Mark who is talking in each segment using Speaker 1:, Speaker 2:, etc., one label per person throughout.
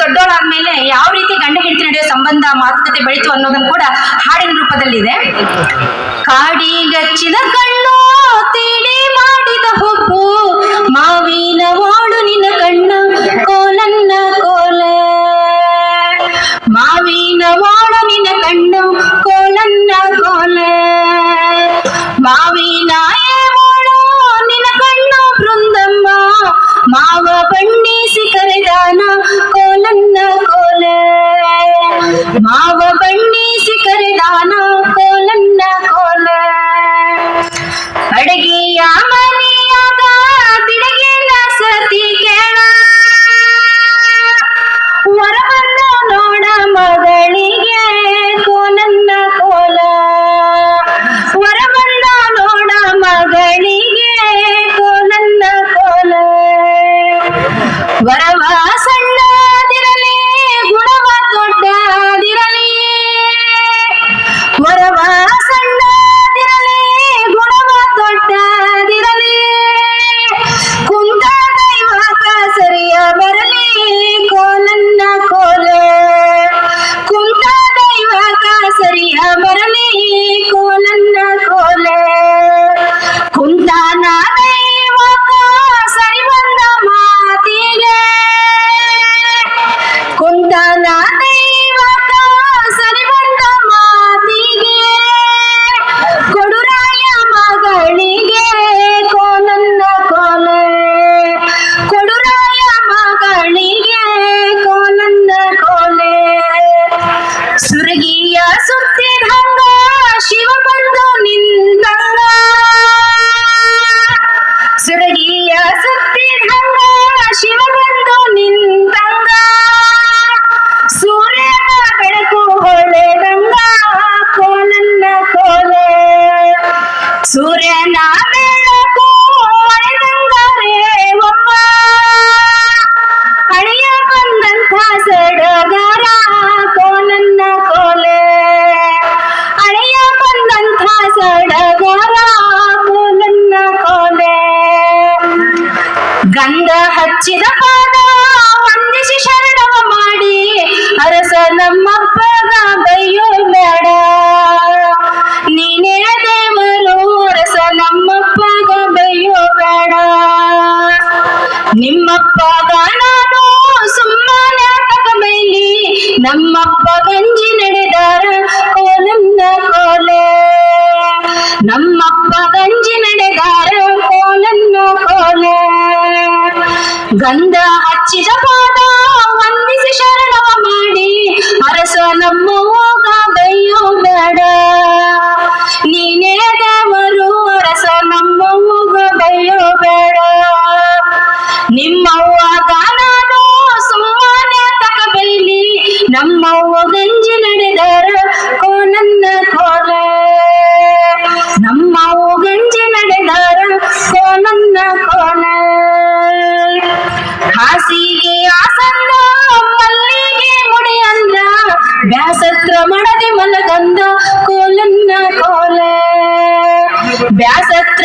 Speaker 1: ದೊಡ್ಡವಳಾದ್ಮೇಲೆ ಯಾವ ರೀತಿ ಗಂಡ ಹೆಂಡತಿ ನಡೆಯುವ ಸಂಬಂಧ, ಮಾತುಕತೆ ಬೆಳೀತು ಅನ್ನೋದನ್ನು ಕೂಡ ಹಾಡಿನ ರೂಪದಲ್ಲಿದೆ. ಕಾಡಿಗಚ್ಚಿದ ಕಣ್ಣು ತಿಳಿ ಮಾಡಿದ ಹುಬ್ಬು ಮಾವಿನ ವಾಳು ನಿನ್ನ ಕಣ್ಣ, ಕೋಲನ್ನ ಕೋಲ. ಮಾವಿನ ವಾಳು ನಿನ್ನ ಕಣ್ಣ, ಕೋಲನ್ನ ಕೋಲ. ಮಾವಿನ ನಿನ್ನ ಕಣ್ಣ ಬೃಂದಮ್ಮ, ಮಾವ ಬಣ್ಣಿಸಿ ಕರೆದಾನ माव बनने से कर दाना। ಸೂರ್ಯನ ಬೆಳಕು ಒಡೆದಂಗರೇ ಒಮ್ಮ. ಹಳೆಯ ಬಂದಂಥ ಸಡಗರ ಕೋನನ್ನ ಕೋಲೆ. ಹಳೆಯ ಬಂದಂಥ ಸಡಗರ ಕೋನನ್ನ ಕೋಲೆ. ಗಂಧ ಹಚ್ಚಿದ ಪಾದ ವಂದಿಸಿ ಶರಣವ ಮಾಡಿ, ಅರಸ ನಮ್ಮಪ್ಪಗ ಬೈಯೋ ಬೇಡ గంధ అచ్చిత ವ್ಯಾಸತ್ರ ಮಡದಿ ಮಲಗಂದ ಕೋಲನ್ನ ಕೋಲ ವ್ಯಾಸತ್ರ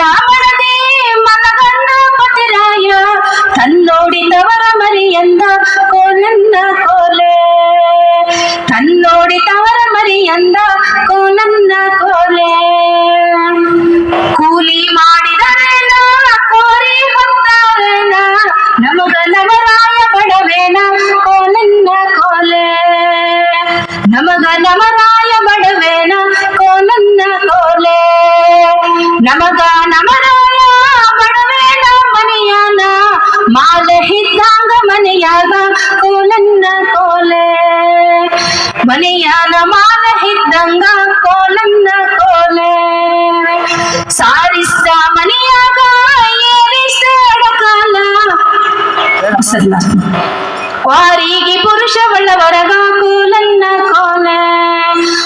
Speaker 1: ವಾರಿಗೆ ಪುರುಷ ಒಳ್ಳವರಗ ಕೂಲನ್ನ ಕೋಲ.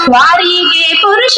Speaker 1: ವಾರಿಗೆ ಪುರುಷ